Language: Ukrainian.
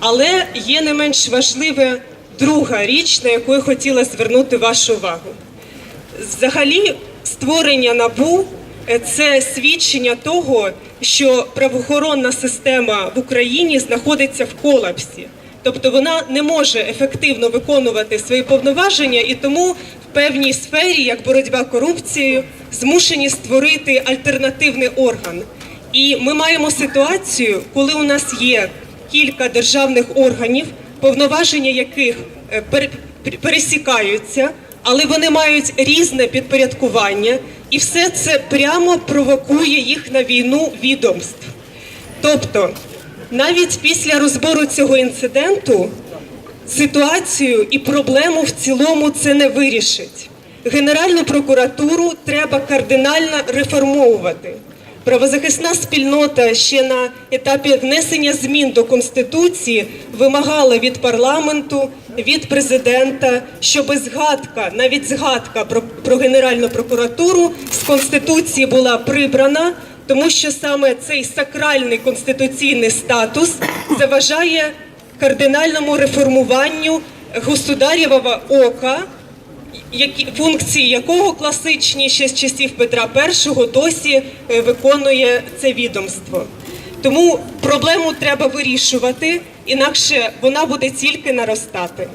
Але є не менш важлива друга річ, на яку я хотіла звернути вашу увагу. Взагалі, створення набу е, це свідчення того, що правоохоронна система в Україні знаходиться в колапсі. Тобто вона не може ефективно виконувати свої повноваження, і тому в певній сфері, як боротьба корупцією, змушені створити альтернативний орган. І ми маємо ситуацію, коли у нас є кілька державних органів, повноваження яких е, пересікаються, але вони мають різне підпорядкування, і все це прямо провокує їх на війну відомств. Тобто, навіть після розбору цього інциденту ситуацію і проблему в цілому це не вирішить. Генеральну прокуратуру треба кардинально реформовувати. Правозахисна спільнота ще на етапі внесення змін до конституції вимагала від парламенту, від президента, щоб згадка, навіть згадка про, про генеральну прокуратуру з конституції була прибрана, тому що саме цей сакральний конституційний статус заважає кардинальному реформуванню государєвого ока які функції якого класичні ще з часів Петра І досі е, виконує це відомство. Тому проблему треба вирішувати, інакше вона буде тільки наростати.